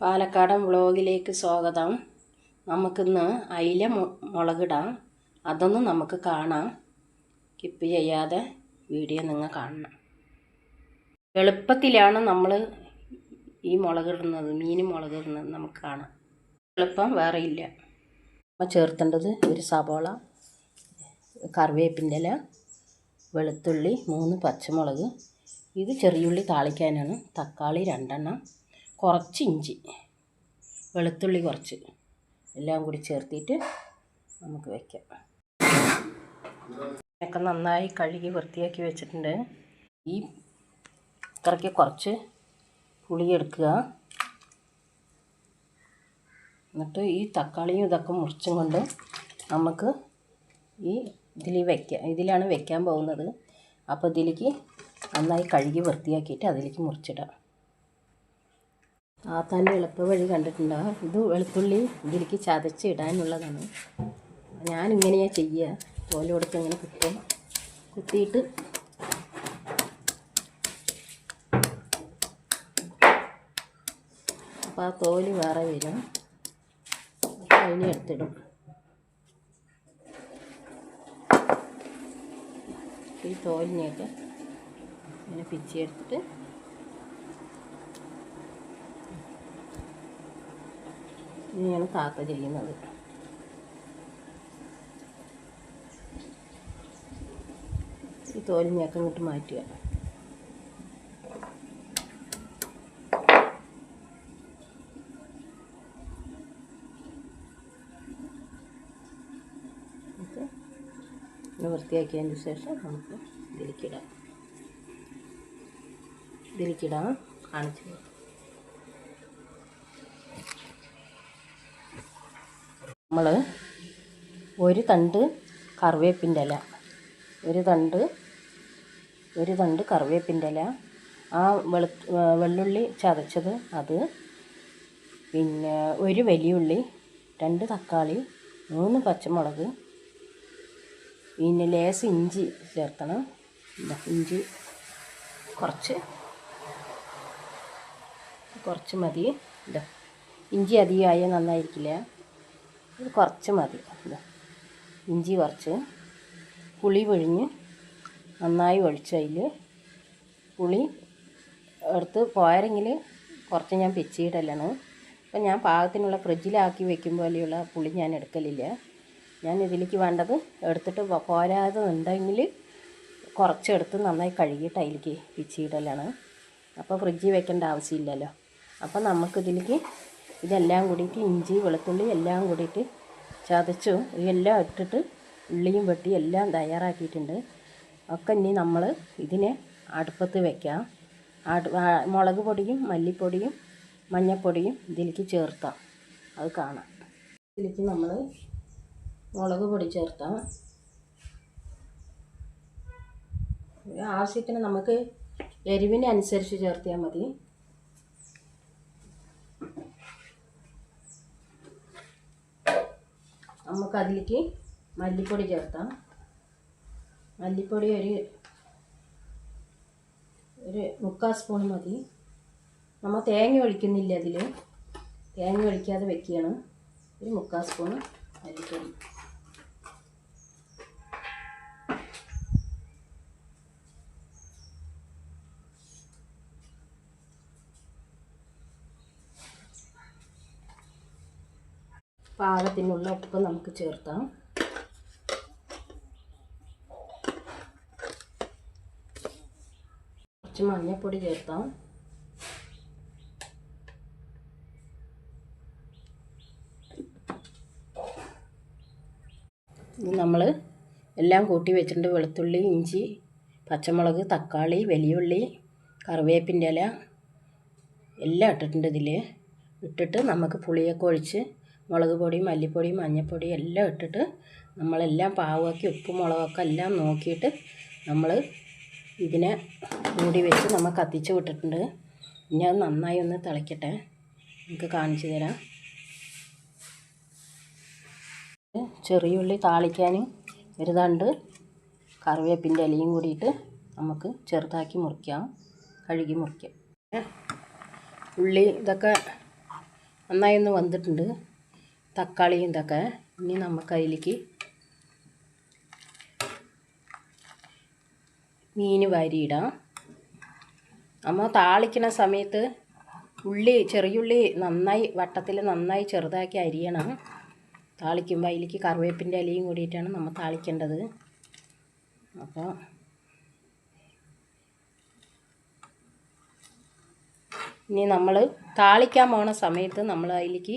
പാലക്കാടൻ വ്ളോഗിലേക്ക് സ്വാഗതം. നമുക്കിന്ന് അയില മുളകിടാം. അതൊന്നും നമുക്ക് കാണാം. കിപ്പ് ചെയ്യാതെ വീഡിയോ നിങ്ങൾ കാണണം. എളുപ്പത്തിലാണ് നമ്മൾ ഈ മുളകിടുന്നത് മീൻ മുളകിടുന്നത് നമുക്ക് കാണാം. എളുപ്പം വേറെ ഇല്ല. നമ്മൾ ചേർത്തേണ്ടത് ഒരു സവോള കറിവേപ്പിന്റെ ഇല വെളുത്തുള്ളി മൂന്ന് പച്ചമുളക്. ഇത് ചെറിയുള്ളി താളിക്കാനാണ്. തക്കാളി രണ്ടെണ്ണം. കുറച്ച് ഇഞ്ചി. വെളുത്തുള്ളി കുറച്ച്. എല്ലാം കൂടി ചേർത്തിട്ട് നമുക്ക് വയ്ക്കാം ഒക്കെ നന്നായി കഴുകി വൃത്തിയാക്കി വെച്ചിട്ടുണ്ട്. ഈ ഇത്രയ്ക്ക് കുറച്ച് പുളി എടുക്കുക. എന്നിട്ട് ഈ തക്കാളിയും ഇതൊക്കെ മുറിച്ചും കൊണ്ട് നമുക്ക് ഈ ഇതിൽ വയ്ക്കാം ഇതിലാണ് വെക്കാൻ പോകുന്നത്. അപ്പോൾ ഇതിലേക്ക് നന്നായി കഴുകി വൃത്തിയാക്കിയിട്ട് അതിലേക്ക് മുറിച്ചിടാം. താത്താന്റെ എളുപ്പ വഴി കണ്ടിട്ടുണ്ടോ? ഇത് വെളുത്തുള്ളി ഇതിലേക്ക് ചതച്ച് ഇടാനുള്ളതാണ്. ഞാനിങ്ങനെയാണ് ചെയ്യുക തോൽ കൊടുത്ത് ഇങ്ങനെ കുത്തും. കുത്തിയിട്ട് അപ്പോൾ ആ തോൽ വേറെ വരും. അതിനെ എടുത്തിടും. ഈ തോലിനെയൊക്കെ ഇങ്ങനെ പിച്ചിയെടുത്തിട്ട് ഇങ്ങനെയാണ് താത്ത ചെയ്യുന്നത്. ഈ തോലിനെയൊക്കെ ഇങ്ങോട്ട് മാറ്റുക. വൃത്തിയാക്കിയതിന് ശേഷം നമുക്ക് ഇതിലേക്കിടാം ഇതിലേക്കിടാം കാണിച്ചു തരാം. നമ്മൾ ഒരു തണ്ട് കറിവേപ്പിന്റെ ഇല. ഒരു തണ്ട് ഒരു തണ്ട് കറിവേപ്പിന്റെ ഇല. ആ വെളു വെള്ളുള്ളി ചതച്ചത് അത്. പിന്നെ ഒരു വലിയുള്ളി രണ്ട് തക്കാളി മൂന്ന് പച്ചമുളക് പിന്നെ ലേസ് ഇഞ്ചി ചേർക്കണം. ഇഞ്ചി കുറച്ച് കുറച്ച് മതി. ഇഞ്ചി അധികമായാൽ നന്നായിരിക്കില്ല. ഇത് കുറച്ച് മതി. ഇഞ്ചി കുറച്ച്. പുളി പിഴിഞ്ഞ് നന്നായി ഒഴിച്ച് അതിൽ പുളി എടുത്ത് പോയരെങ്കിൽ കുറച്ച് ഞാൻ പിച്ചിയിടലാണ്. അപ്പം ഞാൻ പാകത്തിനുള്ള ഫ്രിഡ്ജിലാക്കി വെക്കും പോലെയുള്ള പുളി ഞാൻ എടുക്കലില്ല. ഞാൻ ഇതിലേക്ക് വേണ്ടത് എടുത്തിട്ട് പോരാതെ ഉണ്ടെങ്കിൽ കുറച്ചെടുത്ത് നന്നായി കഴുകിയിട്ട് അതിലേക്ക് പിച്ചിയിടലാണ്. അപ്പോൾ ഫ്രിഡ്ജിൽ വെക്കേണ്ട ആവശ്യമില്ലല്ലോ. അപ്പോൾ നമുക്കിതിലേക്ക് ഇതെല്ലാം കൂടിയിട്ട് ഇഞ്ചി വെളുത്തുള്ളി എല്ലാം കൂടിയിട്ട് ചതച്ചു ഇതെല്ലാം ഇട്ടിട്ട് ഉള്ളിയും വെട്ടി എല്ലാം തയ്യാറാക്കിയിട്ടുണ്ട്. ഒക്കെ ഇനി നമ്മൾ ഇതിനെ അടുപ്പത്ത് വെക്കാം. മുളക് പൊടിയും മല്ലിപ്പൊടിയും മഞ്ഞൾപ്പൊടിയും ഇതിലേക്ക് ചേർത്താം. അത് കാണാം. ഇതിലേക്ക് നമ്മൾ മുളക് പൊടി ചേർത്താം. ആവശ്യത്തിന് നമുക്ക് എരിവിനനുസരിച്ച് ചേർത്തിയാൽ മതി. നമുക്ക് അതിലേക്ക് മല്ലിപ്പൊടി ചേർത്താം മല്ലിപ്പൊടി ഒരു ഒരു മുക്കാൽ സ്പൂൺ മതി. നമ്മൾ തേങ്ങ ഒഴിക്കുന്നില്ല അതിൽ തേങ്ങ ഒഴിക്കാതെ വെക്കുകയാണ്. ഒരു മുക്കാൽ സ്പൂൺ മല്ലിപ്പൊടി. പാകത്തിനുള്ള ഉപ്പ് നമുക്ക് ചേർക്കാം. കുറച്ച് മഞ്ഞൾപ്പൊടി ചേർക്കാം. ഇനി നമ്മൾ എല്ലാം കൂട്ടി വെച്ചിട്ടുണ്ട്. വെളുത്തുള്ളി ഇഞ്ചി പച്ചമുളക് തക്കാളി വലിയുള്ളി കറിവേപ്പിന്റെ ഇല എല്ലാം ഇട്ടിട്ടുണ്ട് ഇതിൽ ഇട്ടിട്ട് നമുക്ക് പുളിയൊക്കെ ഒഴിച്ച് മുളക് പൊടി മല്ലിപ്പൊടി മഞ്ഞൾപ്പൊടി എല്ലാം ഇട്ടിട്ട് നമ്മളെല്ലാം പാവാക്കി ഉപ്പും മുളകൊക്കെ എല്ലാം നോക്കിയിട്ട് നമ്മൾ ഇതിനെ മൂടി വെച്ച് നമ്മൾ കത്തിച്ച് വിട്ടിട്ടുണ്ട്. ഇനി അത് നന്നായി ഒന്ന് തിളയ്ക്കട്ടെ നമുക്ക് കാണിച്ചു തരാം. ചെറിയുള്ളി താളിക്കാൻ ഒരു തണ്ട് കറിവേപ്പിന്റെ ഇലയും കൂടിയിട്ട് നമുക്ക് ചെറുതാക്കി മുറിക്കാം. കഴുകി മുറിക്കാം. ഉള്ളി ഇതൊക്കെ നന്നായി ഒന്ന് വന്നിട്ടുണ്ട്. തക്കാളിയും ഇതൊക്കെ ഇനി നമുക്ക് അതിലേക്ക് മീൻ വാരിയിടാം. നമ്മൾ താളിക്കുന്ന സമയത്ത് ഉള്ളി ചെറിയുള്ളി നന്നായി വട്ടത്തിൽ നന്നായി ചെറുതാക്കി അരിയണം. താളിക്കുമ്പോൾ അതിലേക്ക് കറിവേപ്പിന്റെ ഇലയും കൂടിയിട്ടാണ് നമ്മൾ താളിക്കേണ്ടത്. അപ്പോൾ ഇനി നമ്മൾ താളിക്കാൻ പോണ സമയത്ത് നമ്മൾ അതിലേക്ക്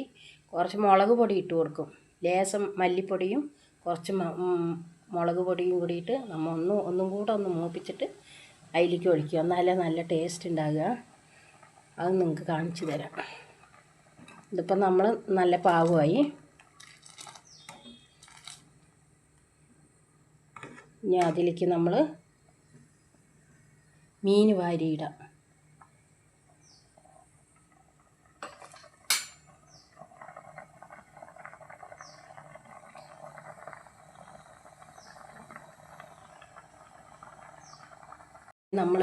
കുറച്ച് മുളക് പൊടി ഇട്ട് കൊടുക്കും. ലേശം മല്ലിപ്പൊടിയും കുറച്ച് മുളക് പൊടിയും കൂടിയിട്ട് നമ്മൾ ഒന്ന് ഒന്നും കൂടെ ഒന്ന് മൂപ്പിച്ചിട്ട് അതിലേക്ക് ഒഴിക്കുക. എന്നാലേ നല്ല ടേസ്റ്റ് ഉണ്ടാകുക അത് നിങ്ങൾക്ക് കാണിച്ചു തരാം. ഇതിപ്പോൾ നമ്മൾ നല്ല പാകമായി. ഇനി അതിലേക്ക് നമ്മൾ മീൻ വാരിയിടാം നമ്മൾ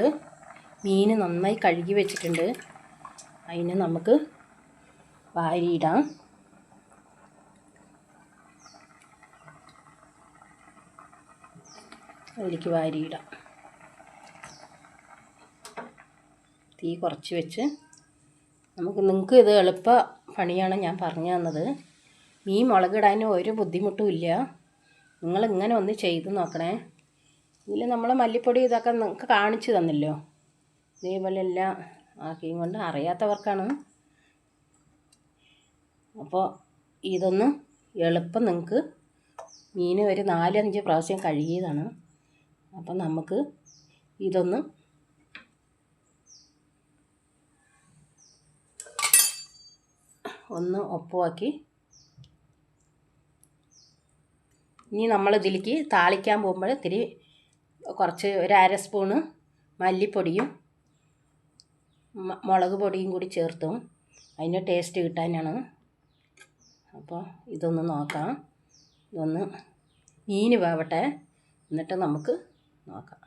മീൻ നന്നായി കഴുകി വെച്ചിട്ടുണ്ട്. അതിന് നമുക്ക് വാരിയിടാം. അതിലേക്ക് വാരിയിടാം. തീ കുറച്ച് വെച്ച് നമുക്ക് നിങ്ങൾക്ക് ഇത് എളുപ്പ പണിയാണ് ഞാൻ പറഞ്ഞു തന്നത്. മീൻ മുളകിടാൻ ഒരു ബുദ്ധിമുട്ടും ഇല്ല. നിങ്ങളിങ്ങനെ ഒന്ന് ചെയ്ത് നോക്കണേ. ഇതിൽ നമ്മൾ മല്ലിപ്പൊടി ഇതൊക്കെ നിങ്ങൾക്ക് കാണിച്ചു തന്നല്ലോ. ഇതേപോലെ എല്ലാം ആക്കിയും കൊണ്ട് അറിയാത്തവർക്കാണ്. അപ്പോൾ ഇതൊന്ന് എളുപ്പം നിങ്ങൾക്ക് മീൻ ഒരു നാലഞ്ച് പ്രാവശ്യം കഴുകിയതാണ്. അപ്പം നമുക്ക് ഇതൊന്ന് ഒന്ന് ഒപ്പമാക്കി ഇനി നമ്മൾ ഇതിലേക്ക് താളിക്കാൻ പോകുമ്പോൾ ഇത്തിരി കുറച്ച് ഒരു അര സ്പൂണ് മല്ലിപ്പൊടിയും മുളക് പൊടിയും കൂടി ചേർത്തും. അതിന് ടേസ്റ്റ് കിട്ടാനാണ്. അപ്പോൾ ഇതൊന്ന് നോക്കാം. ഇതൊന്ന് മീൻ വേവട്ടെ. എന്നിട്ട് നമുക്ക് നോക്കാം.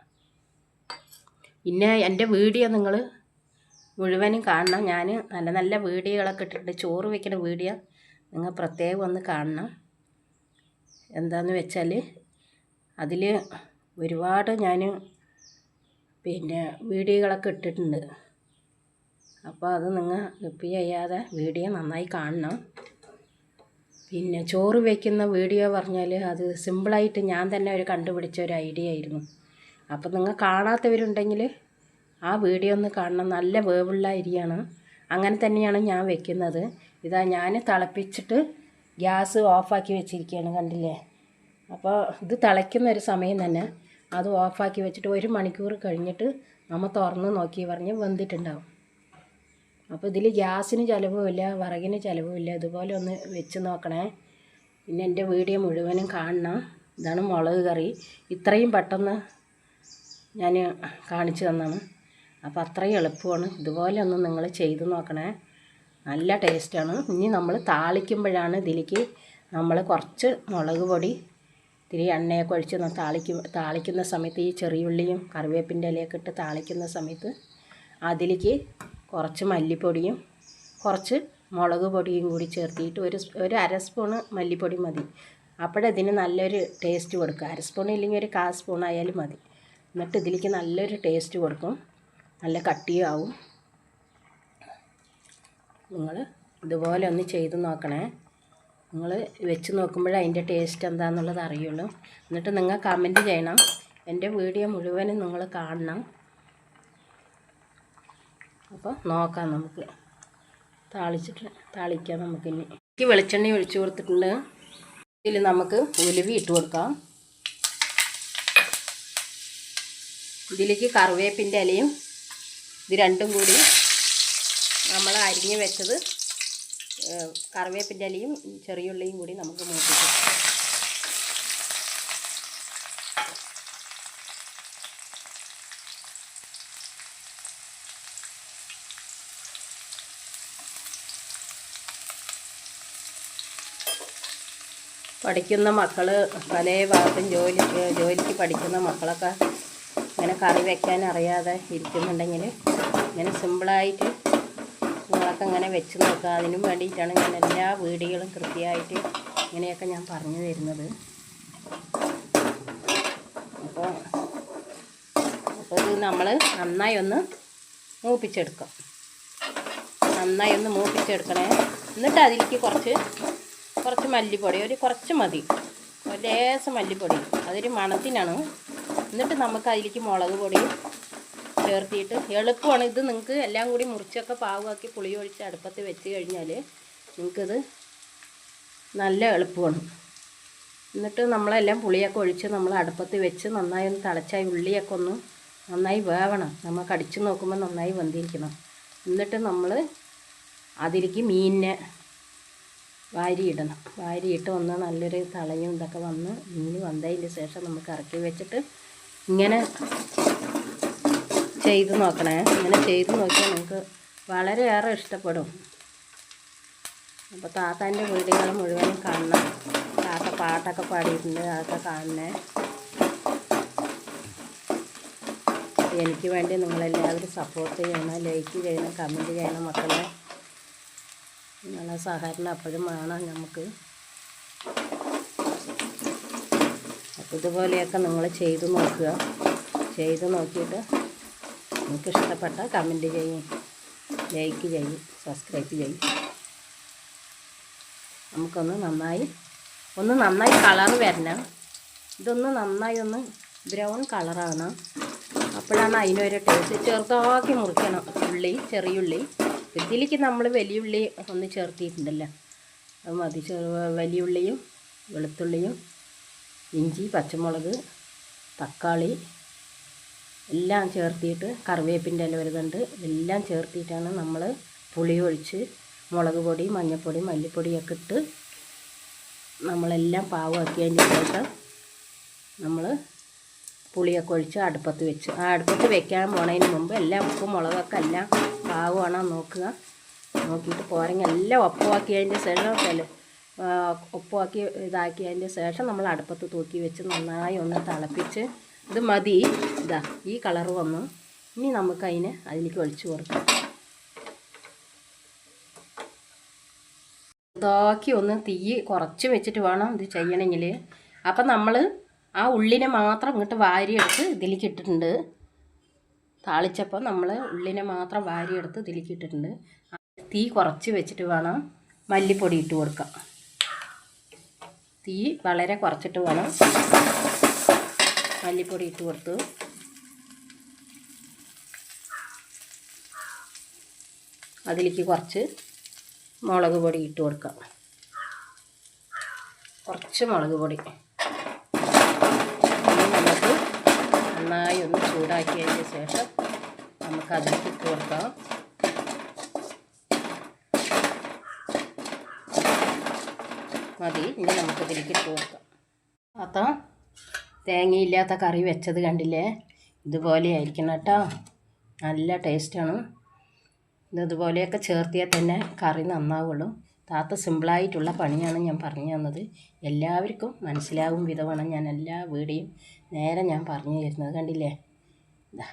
പിന്നെ എന്റെ വീഡിയോ നിങ്ങൾ മുഴുവനും കാണണം. ഞാൻ നല്ല നല്ല വീഡിയോകളൊക്കെ ഇട്ടിട്ടുണ്ട്. ചോറ് വയ്ക്കുന്ന വീഡിയോ നിങ്ങൾ പ്രത്യേകം ഒന്ന് കാണണം. എന്താണെന്ന് വെച്ചാൽ അതിൽ ഒരുപാട് ഞാൻ പിന്നെ വീഡിയോകളൊക്കെ ഇട്ടിട്ടുണ്ട്. അപ്പോൾ അത് നിങ്ങൾ സ്കിപ്പ് ചെയ്യാതെ വീഡിയോ നന്നായി കാണണം. പിന്നെ ചോറ് വയ്ക്കുന്ന വീഡിയോ പറഞ്ഞാൽ അത് സിമ്പിളായിട്ട് ഞാൻ തന്നെ ഒരു കണ്ടുപിടിച്ച ഒരു ഐഡിയ ആയിരുന്നു. അപ്പോൾ നിങ്ങൾ കാണാത്തവരുണ്ടെങ്കിൽ ആ വീഡിയോ ഒന്ന് കാണണം. നല്ല വേവുള്ള അരിയാണ്. അങ്ങനെ തന്നെയാണ് ഞാൻ വെക്കുന്നത്. ഇതാ ഞാൻ തിളപ്പിച്ചിട്ട് ഗ്യാസ് ഓഫാക്കി വെച്ചിരിക്കുകയാണ് കണ്ടില്ലേ? അപ്പോൾ ഇത് തിളയ്ക്കുന്ന ഒരു സമയം തന്നെ. അത് ഓഫാക്കി വെച്ചിട്ട് ഒരു മണിക്കൂർ കഴിഞ്ഞിട്ട് നമ്മൾ തുറന്ന് നോക്കി പറഞ്ഞ് വെന്തിട്ടുണ്ടാവും. അപ്പോൾ ഇതിൽ ഗ്യാസിന് ചിലവുമില്ല വിറകിന് ചിലവുമില്ല ഇതുപോലെ ഒന്ന് വെച്ച് നോക്കണേ. പിന്നെ എന്റെ വീഡിയോ മുഴുവനും കാണണം. ഇതാണ് മുളക് കറി. ഇത്രയും പെട്ടെന്ന് ഞാൻ കാണിച്ചു തന്നാണ് അപ്പോൾ അത്രയും എളുപ്പമാണ്. ഇതുപോലെ ഒന്ന് നിങ്ങൾ ചെയ്ത് നോക്കണേ. നല്ല ടേസ്റ്റാണ്. ഇനി നമ്മൾ താളിക്കുമ്പോഴാണ് ഇതിലേക്ക് നമ്മൾ കുറച്ച് മുളക് പൊടി ഇത്തിരി എണ്ണയൊക്കെ ഒഴിച്ച് താളിക്കും താളിക്കുന്ന സമയത്ത് ഈ ചെറിയുള്ളിയും കറിവേപ്പിന്റെ ഇലയൊക്കെ ഇട്ട് താളിക്കുന്ന സമയത്ത് അതിലേക്ക് കുറച്ച് മല്ലിപ്പൊടിയും കുറച്ച് മുളക് പൊടിയും കൂടി ചേർത്തിട്ട് ഒരു ഒരു അര സ്പൂണ് മല്ലിപ്പൊടി മതി. അപ്പോഴതിന് നല്ലൊരു ടേസ്റ്റ് കൊടുക്കുക അര സ്പൂൺ ഇല്ലെങ്കിൽ ഒരു കാ സ്പൂൺ ആയാലും മതി. എന്നിട്ട് ഇതിലേക്ക് നല്ലൊരു ടേസ്റ്റ് കൊടുക്കും. നല്ല കട്ടിയും ആവും. നിങ്ങൾ ഇതുപോലെ ഒന്ന് ചെയ്ത് നോക്കണേ. നിങ്ങൾ വെച്ച് നോക്കുമ്പോഴേ അതിന്റെ ടേസ്റ്റ് എന്താണെന്നുള്ളത് അറിയുള്ളൂ. എന്നിട്ട് നിങ്ങൾ കമന്റ് ചെയ്യണം. എന്റെ വീഡിയോ മുഴുവനും നിങ്ങൾ കാണണം. അപ്പോൾ നോക്കാം നമുക്ക്. താളിച്ചിട്ട് താളിക്കാം നമുക്കിനി. എനിക്ക് വെളിച്ചെണ്ണ ഒഴിച്ചു കൊടുത്തിട്ടുണ്ട്. ഇതിൽ നമുക്ക് ഉലുവി ഇട്ട് കൊടുക്കാം. ഇതിലേക്ക് കറിവേപ്പിന്റെ ഇലയും ഇത് രണ്ടും കൂടി നമ്മൾ അരിഞ്ഞ് വെച്ചത് കറിവേപ്പിന്റെ ഇലയും ചെറിയുള്ളിയും കൂടി നമുക്ക് മൂപ്പിക്കാം. പഠിക്കുന്ന മക്കൾ പല ഭാഗത്തും ജോലി ജോലിക്ക് പഠിക്കുന്ന മക്കളൊക്കെ ഇങ്ങനെ കറി വെക്കാൻ അറിയാതെ ഇരിക്കുന്നുണ്ടെങ്കിൽ ഇങ്ങനെ സിമ്പിളായിട്ട് നിങ്ങളൊക്കെ ഇങ്ങനെ വെച്ച് നോക്കുക അതിനും വേണ്ടിയിട്ടാണ് ഞാൻ എല്ലാ വീടുകളും കൃത്യമായിട്ട് ഇങ്ങനെയൊക്കെ ഞാൻ പറഞ്ഞു തരുന്നത്. അപ്പോൾ അപ്പോൾ നമ്മൾ നന്നായി ഒന്ന് മൂപ്പിച്ചെടുക്കാം. നന്നായി ഒന്ന് മൂപ്പിച്ചെടുക്കണേ. എന്നിട്ട് അതിലേക്ക് കുറച്ച് കുറച്ച് മല്ലിപ്പൊടി ഒരു കുറച്ച് മതി. ലേശം മല്ലിപ്പൊടി. അതൊരു മണത്തിനാണ്. എന്നിട്ട് നമുക്ക് അതിലേക്ക് മുളക് പൊടി ചേർത്തിയിട്ട് എളുപ്പമാണ്. ഇത് നിങ്ങൾക്ക് എല്ലാം കൂടി മുറിച്ചൊക്കെ പാകമാക്കി പുളി ഒഴിച്ച് അടുപ്പത്ത് വെച്ച് കഴിഞ്ഞാൽ നിങ്ങൾക്കിത് നല്ല എളുപ്പമാണ്. എന്നിട്ട് നമ്മളെല്ലാം പുളിയൊക്കെ ഒഴിച്ച് നമ്മൾ അടുപ്പത്ത് വെച്ച് നന്നായി ഒന്ന് തിളച്ചായി ഉള്ളിയൊക്കെ ഒന്ന് നന്നായി വേവണം. നമ്മൾ കടിച്ച് നോക്കുമ്പോൾ നന്നായി വെന്തിരിക്കണം. എന്നിട്ട് നമ്മൾ അതിലേക്ക് മീനിനെ വാരിയിടണം. വാരിയിട്ട് ഒന്ന് നല്ലൊരു തളയും ഇതൊക്കെ വന്ന് മീൻ വന്നതിന് ശേഷം നമുക്ക് ഇറക്കി വെച്ചിട്ട് ഇങ്ങനെ ചെയ്ത് നോക്കണേ. ഇങ്ങനെ ചെയ്ത് നോക്കിയാൽ നമുക്ക് വളരെയേറെ ഇഷ്ടപ്പെടും. അപ്പോൾ താത്താന്റെ വീടുകൾ മുഴുവനും കാണണം. താത്ത പാട്ടൊക്കെ പാടിയിട്ടുണ്ട് അതൊക്കെ കാണണേ. എനിക്ക് വേണ്ടി നിങ്ങളെല്ലാവരും സപ്പോർട്ട് ചെയ്യണം ലൈക്ക് ചെയ്യണം കമന്റ് ചെയ്യണം മക്കളെ. നിങ്ങളെ സഹകരണം അപ്പോഴും വേണം നമുക്ക്. അപ്പോൾ ഇതുപോലെയൊക്കെ നിങ്ങൾ ചെയ്തു നോക്കുക. ചെയ്തു നോക്കിയിട്ട് നിങ്ങൾക്ക് ഇഷ്ടപ്പെട്ട കമന്റ് ചെയ്യും ലൈക്ക് ചെയ്യും സബ്സ്ക്രൈബ് ചെയ്യും. നമുക്കൊന്ന് നന്നായി ഒന്ന് നന്നായി കളർ വരണം. ഇതൊന്ന് നന്നായി ഒന്ന് ബ്രൗൺ കളറാണ് അപ്പോഴാണ് അതിനൊരു ടേസ്റ്റ്. ചെറുതാക്കി മുറിക്കണം. ഉള്ളി ചെറിയുള്ളി. ഇതിലേക്ക് നമ്മൾ വലിയുള്ളി ഒന്ന് ചേർത്തിട്ടുണ്ടല്ലോ. അത് മതി. വലിയുള്ളിയും വെളുത്തുള്ളിയും ഇഞ്ചി പച്ചമുളക് തക്കാളി എല്ലാം ചേർത്തിയിട്ട് കറിവേപ്പിന്റെ ഇല വരുന്നുണ്ട്. എല്ലാം ചേർത്തിട്ടാണ് നമ്മൾ പുളി ഒഴിച്ച് മുളക് പൊടി മഞ്ഞൾപ്പൊടി മല്ലിപ്പൊടിയൊക്കെ ഇട്ട് നമ്മളെല്ലാം പാകമാക്കിയതിന് ശേഷം നമ്മൾ പുളിയൊക്കെ ഒഴിച്ച് അടുപ്പത്ത് വെച്ച്. ആ അടുപ്പത്ത് വെക്കാൻ പോണതിന് മുമ്പ് എല്ലാം ഉപ്പും മുളകൊക്കെ എല്ലാം പാകമാണോ. നോക്കുക. നോക്കിയിട്ട് പോരങ്ങ എല്ലാം ഒപ്പമാക്കിയതിന്റെ ശേഷം ഒപ്പമാക്കി ഇതാക്കിയതിന്റെ ശേഷം നമ്മൾ അടുപ്പത്ത് തൂക്കി വെച്ച് നന്നായി ഒന്ന് തിളപ്പിച്ച് ഇത് മതി. ഇതാ ഈ കളർ വന്നു. ഇനി നമുക്കതിന് അതിലേക്ക് ഒഴിച്ചു കൊടുക്കാം. ഇതാക്കി ഒന്ന് തീ കുറച്ച് വെച്ചിട്ട് വേണം ഇത് ചെയ്യണമെങ്കിൽ. അപ്പം നമ്മൾ ആ ഉള്ളിനെ മാത്രം ഇങ്ങോട്ട് വാരിയെടുത്ത് ഇതിലേക്ക് ഇട്ടിട്ടുണ്ട്. താളിച്ചപ്പോൾ നമ്മൾ ഉള്ളിനെ മാത്രം വാരിയെടുത്ത് ഇതിലേക്ക് തീ കുറച്ച് വെച്ചിട്ട് വേണം മല്ലിപ്പൊടി ഇട്ട് കൊടുക്കാം. തീ വളരെ കുറച്ചിട്ട് വേണം മല്ലിപ്പൊടി ഇട്ട് കൊടുത്തു. അതിലേക്ക് കുറച്ച് മുളക് പൊടി ഇട്ട് കൊടുക്കാം. കുറച്ച് മുളക് പൊടി ഇനി നമുക്ക് നന്നായി ഒന്ന് ചൂടാക്കിയതിന് ശേഷം നമുക്ക് അതിലേക്ക് ഇട്ട് കൊടുക്കാം. മതി ഇനി നമുക്ക് ഇതിലേക്ക് ഇട്ട് കൊടുക്കാം. അപ്പം തേങ്ങയില്ലാത്ത കറി വെച്ചത് കണ്ടില്ലേ? ഇതുപോലെ ആയിരിക്കണം കേട്ടോ. നല്ല ടേസ്റ്റാണ്. ഇത് ഇതുപോലെയൊക്കെ ചേർത്തിയാൽ തന്നെ കറി നന്നാവുള്ളൂ. താത്ത സിമ്പിളായിട്ടുള്ള പണിയാണ് ഞാൻ പറഞ്ഞു തന്നത്. എല്ലാവർക്കും മനസ്സിലാകും വിധമാണ് ഞാൻ എല്ലാ വീടിയും നേരെ ഞാൻ പറഞ്ഞു തരുന്നത് കണ്ടില്ലേ? ഇതാ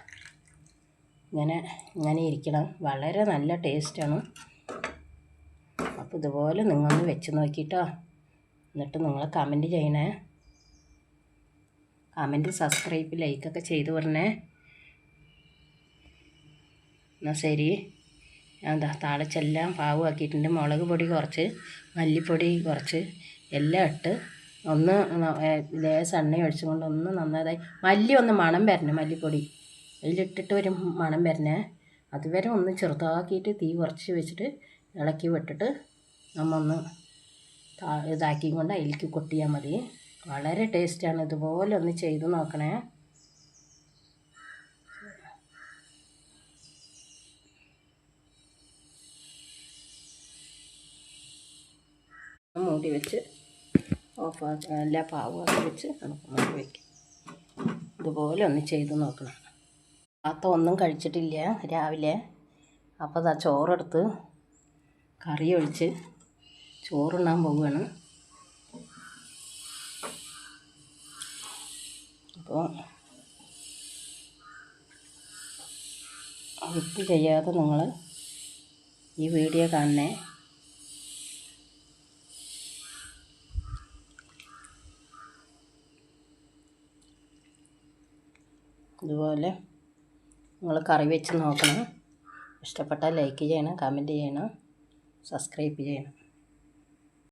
ഇങ്ങനെ ഇങ്ങനെ ഇരിക്കണം. വളരെ നല്ല ടേസ്റ്റാണ്. അപ്പോൾ ഇതുപോലെ നിങ്ങളൊന്ന് വെച്ച് നോക്കിയിട്ടോ എന്നിട്ട് നിങ്ങൾ കമന്റ് ചെയ്യണേ. കമന്റ് സബ്സ്ക്രൈബ് ലൈക്കൊക്കെ ചെയ്തു പറഞ്ഞേ എന്നാൽ ശരി. എന്താ താളിച്ചെല്ലാം പാകമാക്കിയിട്ടുണ്ട് മുളക് പൊടി കുറച്ച് മല്ലിപ്പൊടി കുറച്ച് എല്ലാം ഇട്ട് ഒന്ന് ലേശം എണ്ണ ഒഴിച്ചുകൊണ്ട് ഒന്ന് നന്നായി മല്ലി ഒന്ന് മണം വരണം മല്ലിപ്പൊടി. അതിലിട്ടിട്ട് ഒരു മണം വരണേ. അതുവരെ ഒന്ന് ചെറുതാക്കിയിട്ട് തീ കുറച്ച് വെച്ചിട്ട് ഇളക്കി വിട്ടിട്ട് നമ്മ ഒന്ന് ഇതാക്കി കൊണ്ട് അതിലേക്ക് കൊട്ടിയാൽ മതി. വളരെ ടേസ്റ്റാണ്. ഇതുപോലെ ഒന്ന് ചെയ്ത് നോക്കണേ. മൂടി വെച്ച് ഓഫ് എല്ലാ പാവമാക്കി വെച്ച് നമുക്ക് മൂടി വയ്ക്കാം ഇതുപോലെ ഒന്ന് ചെയ്ത് നോക്കണം. അത്ത ഒന്നും കഴിച്ചിട്ടില്ല രാവിലെ. അപ്പോൾ അതാ ചോറെടുത്ത് കറി ഒഴിച്ച് ചോറുണ്ണാൻ പോവുകയാണ്. അപ്പോൾ ഉപ്പ് ചെയ്യാതെ നിങ്ങൾ ഈ വീഡിയോ കാണണേ ഇതുപോലെ നിങ്ങൾ കറി വെച്ച് നോക്കണം. ഇഷ്ടപ്പെട്ടാൽ ലൈക്ക് ചെയ്യണം കമന്റ് ചെയ്യണം സബ്സ്ക്രൈബ് ചെയ്യണം.